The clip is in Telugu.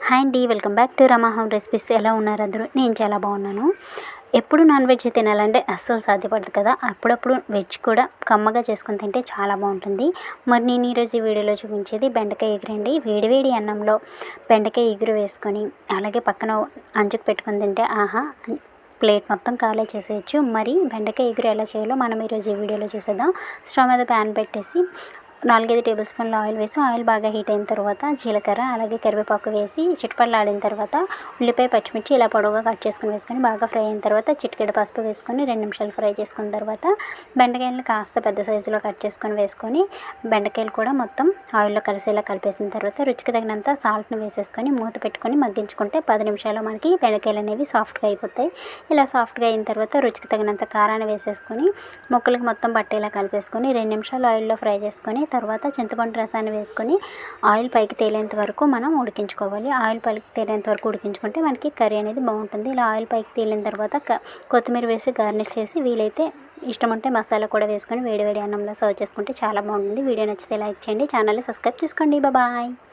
హాయ్ అండి welcome back to Rama home recipes. ఎలా ఉన్నారు అందరూ? నేను చాలా బాగున్నాను. ఎప్పుడు నాన్ వెజ్ తినాలంటే అస్సలు సాధ్యపడదు కదా. అప్పుడప్పుడు వెజ్ కూడా కమ్మగా చేసుకొని తింటే చాలా బాగుంటుంది. మరి నేను ఈరోజు ఈ వీడియోలో చూపించేది బెండకాయ ఎగురండి. వేడివేడి అన్నంలో బెండకాయ ఎగురు వేసుకొని అలాగే పక్కన అంచుకు పెట్టుకొని తింటే ఆహా ప్లేట్ మొత్తం ఖాళీ చేసేయచ్చు. మరి బెండకాయ ఎగురు ఎలా చేయాలో మనం ఈరోజు ఈ వీడియోలో చూసేద్దాం. స్టవ్ మీద ప్యాన్ పెట్టేసి నాలుగైదు టేబుల్ స్పూన్ల ఆయిల్ వేసి ఆయిల్ బాగా హీట్ అయిన తర్వాత జీలకర్ర అలాగే కరివేపాకు వేసి చిట్పళ్ళు ఆడిన తర్వాత ఉల్లిపాయ పచ్చిమిర్చి ఇలా పొడవుగా కట్ చేసుకుని వేసుకొని బాగా ఫ్రై అయిన తర్వాత చిటికెడ పసుపు వేసుకొని రెండు నిమిషాలు ఫ్రై చేసుకున్న తర్వాత బెండకాయలను కాస్త పెద్ద సైజులో కట్ చేసుకొని వేసుకొని బెండకాయలు కూడా మొత్తం ఆయిల్లో కలిసేలా కలిపేసిన తర్వాత రుచికి తగినంత సాల్ట్ని వేసేసుకొని మూత పెట్టుకొని మగ్గించుకుంటే పది నిమిషాల్లో మనకి బెండకాయలు అనేవి సాఫ్ట్గా అయిపోతాయి. ఇలా సాఫ్ట్గా అయిన తర్వాత రుచికి తగినంత కారాన్ని వేసేసుకొని ముక్కలకు మొత్తం పట్టేలా కలిపేసుకొని రెండు నిమిషాలు ఆయిల్లో ఫ్రై చేసుకొని తర్వాత చింతపండు రసాన్ని వేసుకొని ఆయిల్ పైకి తేలేంత వరకు మనం ఉడికించుకోవాలి. ఆయిల్ పైకి తేలేంత వరకు ఉడికించుకుంటే మనకి కర్రీ అనేది బాగుంటుంది. ఇలా ఆయిల్ పైకి తేలిన తర్వాత కొత్తిమీర వేసి గార్నిష్ చేసి వీలైతే ఇష్టం ఉంటే మసాలా కూడా వేసుకొని వేడివేడి అన్నంలో సర్వ్ చేసుకుంటే చాలా బాగుంటుంది. వీడియో నచ్చితే లైక్ చేయండి ఛానల్ని సబ్స్క్రైబ్ చేసుకోండి. బాయ్.